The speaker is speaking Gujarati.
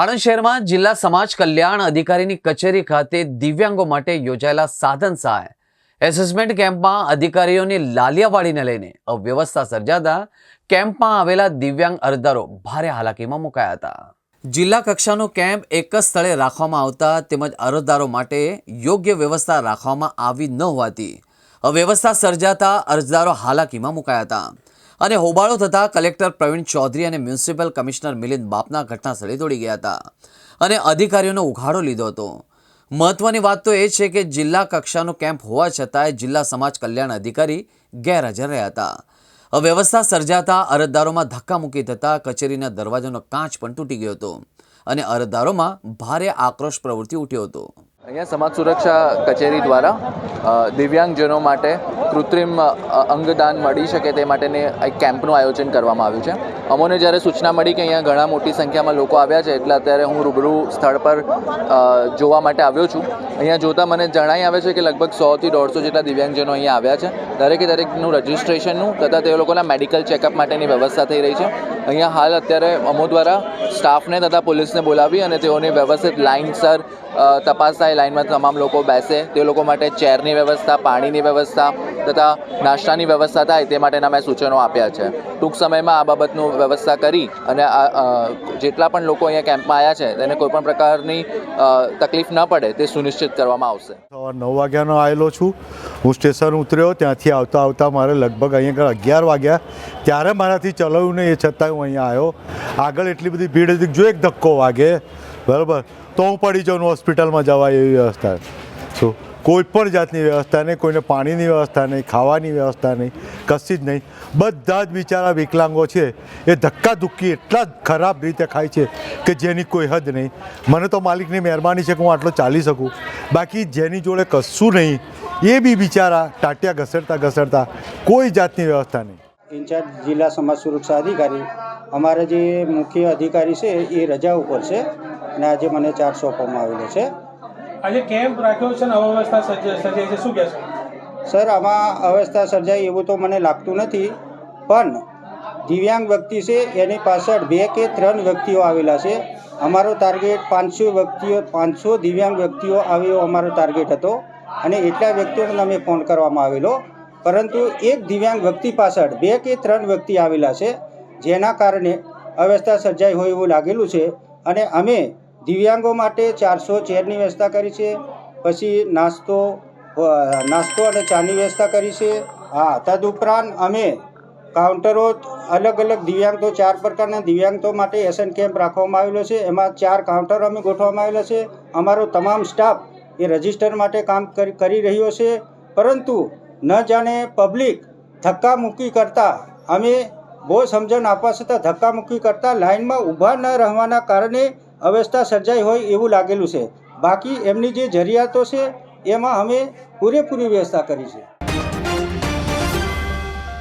આણંદ શહેરમાં જિલ્લા સમાજ કલ્યાણ અધિકારીની કચેરી ખાતે દિવ્યાંગો માટે યોજાયેલા સાધન સહાય. એસેસમેન્ટ કેમ્પમાં અધિકારીઓની લાલિયાવાડીને લઈને અવ્યવસ્થા સર્જાતા કેમ્પમાં આવેલા દિવ્યાંગ અરજદારો ભારે હાલાકીમાં મુકાયા હતા. જિલ્લા કક્ષાનો કેમ્પ એક જ સ્થળે રાખવામાં આવતા તેમજ અરજદારો માટે યોગ્ય વ્યવસ્થા રાખવામાં આવી ન હોવાથી અવ્યવસ્થા સર્જાતા અરજદારો હાલાકીમાં મુકાયા હતા. અને હોબાળો થતાં કલેક્ટર પ્રવીણ ચૌધરી અને મ્યુનિસિપલ કમિશનર મિલિંદ બાપના ઘટના સ્થળે દોડી ગયા હતા અને અધિકારીઓનો ઉઘાડો લીધો હતો. મહત્વની વાત તો એ છે કે જિલ્લા કક્ષાનો કેમ્પ હોવા છતાંય જિલ્લા સમાજ કલ્યાણ અધિકારી ગેરહાજર રહ્યા હતા. અવ્યવસ્થા સર્જાતા અરજદારોમાં ધક્કામુક્કી થતાં કચેરીના દરવાજાનો કાચ પણ તૂટી ગયો હતો અને અરજદારોમાં ભારે આક્રોશ પ્રવૃત્તિ ઉઠ્યો હતો. અહીંયા સમાજ સુરક્ષા કચેરી દ્વારા દિવ્યાંગજનો માટે કૃત્રિમ અંગદાન મળી શકે તે માટેને એક કેમ્પનું આયોજન કરવામાં આવ્યું છે. અમોને જ્યારે સૂચના મળી કે અહીંયા ઘણા મોટી સંખ્યામાં લોકો આવ્યા છે, એટલે અત્યારે હું રૂબરૂ સ્થળ પર જોવા માટે આવ્યો છું. અહીંયા જોતાં મને જણાઈ આવે છે કે લગભગ સોથી દોઢસો જેટલા દિવ્યાંગજનો અહીંયા આવ્યા છે. દરેકે દરેકનું રજિસ્ટ્રેશનનું તથા તે લોકોના મેડિકલ ચેકઅપ માટેની વ્યવસ્થા થઈ રહી છે. અહીંયા હાલ અત્યારે અમો દ્વારા સ્ટાફને તથા પોલીસને બોલાવી અને તેઓની વ્યવસ્થિત લાઇનસર તપાસ થાય લાઇનમાં તમામ લોકો બેસે. તે લોકો માટે ચેરની વ્યવસ્થા, પાણીની વ્યવસ્થા તથા નાસ્તાની વ્યવસ્થા થાય તે માટેના મેં સૂચનો આપ્યા છે. ટૂંક સમયમાં આ બાબતનું વ્યવસ્થા કરી અને જેટલા પણ લોકો અહીંયા કેમ્પમાં આવ્યા છે, તેને કોઈપણ પ્રકારની તકલીફ ન પડે તે સુનિશ્ચિત કરવામાં આવશે. સવાર નવ વાગ્યાનો આવેલો છું. હું સ્ટેશન ઉતર્યો, ત્યાંથી આવતા આવતા મારે લગભગ અહીંયા અગિયાર વાગ્યા. ત્યારે મારાથી ચલાવ્યું નહીં, એ છતાં હું અહીંયા આવ્યો. આગળ એટલી બધી ભીડ હતી જો એક ધક્કો વાગે, બરાબર, તો હું પડી જાઉં હોસ્પિટલમાં જવા એવી વ્યવસ્થા. શું? કોઈ પણ જાતની વ્યવસ્થા નહીં, કોઈને પાણીની વ્યવસ્થા નહીં, ખાવાની વ્યવસ્થા નહીં, કશી જ નહીં. બધા જ બિચારા વિકલાંગો છે, એ ધક્કા ધુક્કી એટલા ખરાબ રીતે ખાય છે કે જેની કોઈ હદ નહીં. મને તો માલિકની મહેરબાની છે કે હું આટલો ચાલી શકું. બાકી જેની જોડે કશું નહીં, એ બી બિચારા ટાટિયા ઘસડતા ઘસડતા કોઈ જાતની વ્યવસ્થા નહીં. ઇન્ચાર્જ જિલ્લા સમાજ સુરક્ષા અધિકારી, અમારા જે મુખ્ય અધિકારી છે, એ રજા ઉપર છે અને આજે મને ચાર્જ સોંપવામાં આવેલો છે. આજે કેમ્પ રાખ્યો છે ને અવ્યવસ્થા સર્જ- સર્જાઈ છે? શું કહેશો સર, આમાં અવસ્થા સર્જાય એવું તો મને લાગતું નથી, પણ દિવ્યાંગ વ્યક્તિ છે, એની પાછળ બે કે ત્રણ વ્યક્તિઓ આવેલા છે. અમારો ટાર્ગેટ પાંચસો વ્યક્તિઓ, પાંચસો દિવ્યાંગ વ્યક્તિઓ આવે અમારો ટાર્ગેટ હતો અને એટલા વ્યક્તિઓને અમે ફોન કરવામાં આવેલો. પરંતુ એક દિવ્યાંગ વ્યક્તિ પાછળ બે કે ત્રણ વ્યક્તિ આવેલા છે, જેના કારણે અવસ્થા સર્જાઈ હોય એવું લાગેલું છે. અને અમે દિવ્યાંગો માટે ચારસો ચેરની વ્યવસ્થા કરી છે. પછી નાસ્તો નાસ્તો અને ચાની વ્યવસ્થા કરી છે. હા, તદુપરાંત અમે કાઉન્ટરો અલગ અલગ દિવ્યાંગ, ચાર પ્રકારના દિવ્યાંગતો માટે એસન કેમ્પ રાખવામાં આવેલો છે. એમાં ચાર કાઉન્ટર અમે ગોઠવવામાં આવેલા છે. અમારો તમામ સ્ટાફ એ રજિસ્ટર માટે કામ કરી કરી રહ્યો છે. પરંતુ ન જાણે પબ્લિક ધક્કા મૂકી કરતાં, અમે બહુ સમજણ આપવા છતાં ધક્કા મૂકી કરતાં લાઇનમાં ઊભા ન રહેવાના કારણે અવસ્થા સર્જાઈ હોય એવું લાગેલું છે. બાકી એમની જે જરૂરિયાતો છે, એમાં અમે પૂરેપૂરી વ્યવસ્થા કરી છે.